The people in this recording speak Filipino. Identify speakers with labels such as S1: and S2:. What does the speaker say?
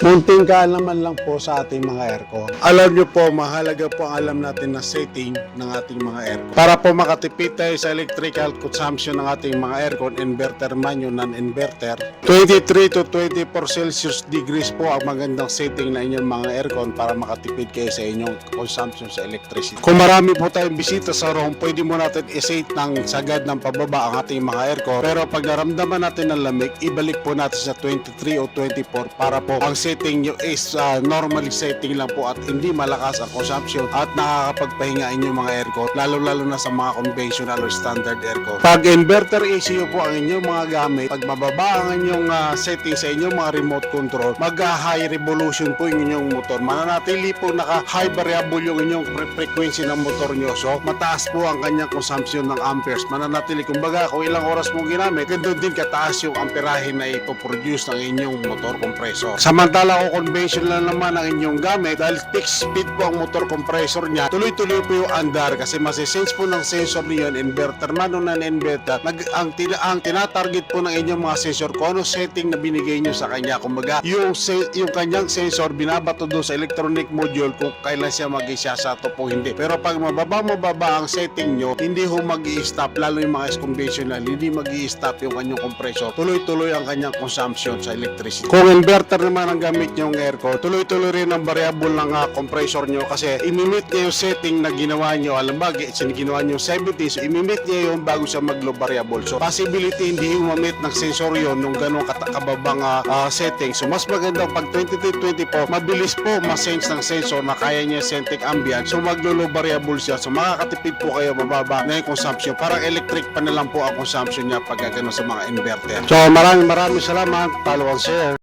S1: Munting kaalaman lang po sa ating mga aircon. Alam nyo po, mahalaga po ang alam natin na setting ng ating mga aircon. Para po makatipid tayo sa electrical consumption ng ating mga aircon, inverter man yun, non-inverter. 23 to 24 Celsius degrees po ang magandang setting na inyong mga aircon para makatipid kayo sa inyong consumption sa electricity. Kung marami po tayong bisita sa room, pwede mo natin iset ng sagad ng pababa ang ating mga aircon. Pero pag naramdaman natin ng lamig, ibalik po natin sa 23 o 24 para po ang setting nyo is uh, normally setting lang po at hindi malakas ang consumption at nakakapagpahinga inyong mga aircon lalo-lalo na sa mga conventional or standard aircon. Pag inverter ECU po ang inyong mga gamit, pag mababa ang inyong uh, setting sa inyong mga remote control, mag-high revolution po yung inyong motor. Mananatili po naka-high variable yung inyong fre- frequency ng motor nyo. So, mataas po ang kanyang consumption ng amperes. Mananatili, kumbaga, kung ilang oras mo ginamit, ganun din kataas yung amperahe na ipoproduce ng inyong motor compressor. Samantala kung conventional naman ang inyong gamit, dahil fixed speed po ang motor compressor niya, tuloy-tuloy po yung andar kasi masisense po ng sensor niyo yun, inverter man o non-inverter, nag, ang, tina, ang tinatarget po ng inyong mga sensor kung ano setting na binigay nyo sa kanya. Kumbaga, yung, se- yung kanyang sensor, binabato doon sa electronic module kung kailan siya mag-isasato po hindi. Pero pag mababa-mababa ang setting nyo, hindi ho mag stop lalo yung mga conventional, hindi mag stop yung kanyang compressor. Tuloy-tuloy ang kanyang consumption sa electricity. Kung inverter naman ang gamit nyo aircon, tuloy-tuloy rin ang variable ng ah, compressor nyo kasi imimit niya yung setting na ginawa nyo. Alam ba, sin- ginawa nyo 70, so imimit niya yung bago siya mag-low variable. So possibility hindi umamit ng sensor yon nung ganong kababang ah, ah, setting. So mas maganda pag 23-24, mabilis po ma-sense ng sensor na kaya niya setting ambient. So maglo-low variable siya. So makakatipid po kayo mababa na yung consumption. Parang electric pa na lang po ang consumption niya pag gano'n sa mga inverter. So maraming maraming salamat. Follow and share.